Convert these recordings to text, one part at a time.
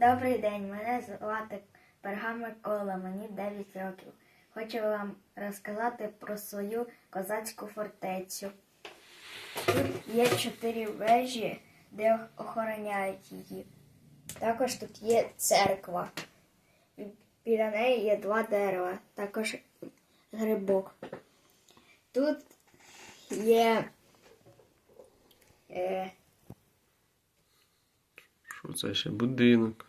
Добрий день, мене звати Пергам Микола, мені 9 років. Хочу вам розказати про свою козацьку фортецю. Тут є чотири вежі, де охороняють її. Також тут є церква. Біля неї є два дерева, також грибок. Тут є е, Що це ще будинок?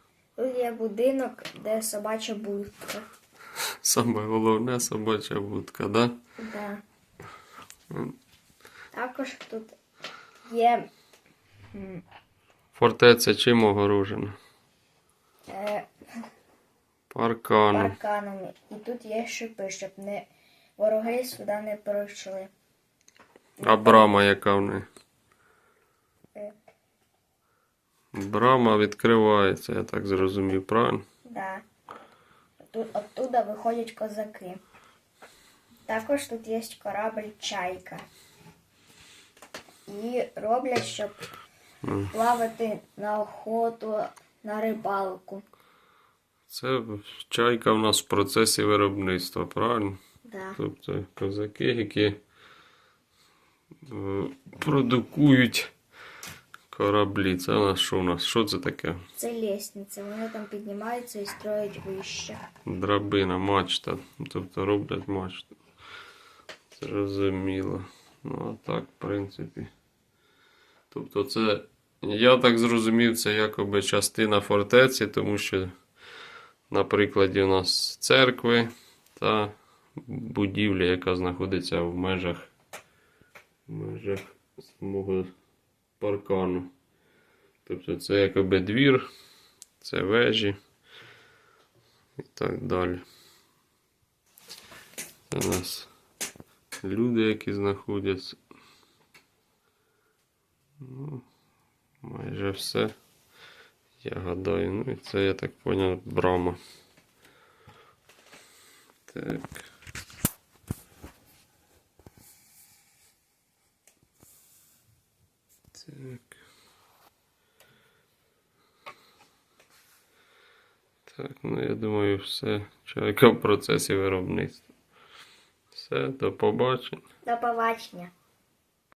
Є будинок, де собача будка. Саме головне собача будка, да? Да. Також тут є Фортеця чим огорожена? е, Парканом. парканами. І тут є шипи, щоб не вороги сюди не пройшли. А брама яка в неї? Е. Брама відкривається, я так зрозумів, правильно? Да. Тут оттуда виходять козаки. Також тут є корабль Чайка. І роблять, щоб плавати на охоту, на рибалку. Це чайка в нас в процесі виробництва, правильно? Да. Тобто козаки, які е, продукують кораблі. Це у нас що у нас? Що це таке? Це лестниця, вони там піднімаються і строять вище. Драбина, мачта. Тобто роблять мачту. Зрозуміло. Ну, а так, в принципі. Тобто, це, я так зрозумів, це якоби частина фортеці, тому що на прикладі у нас церкви та будівля, яка знаходиться в межах, в межах самого паркану. Тобто це якоби двір, це вежі і так далі. Це у нас люди, які знаходяться. Ну, майже все. Я гадаю. Ну і це, я так поняв, брама. Так. Так. Так, ну я думаю, все. Чайка в процесі виробництва. Все, до побачення. До побачення.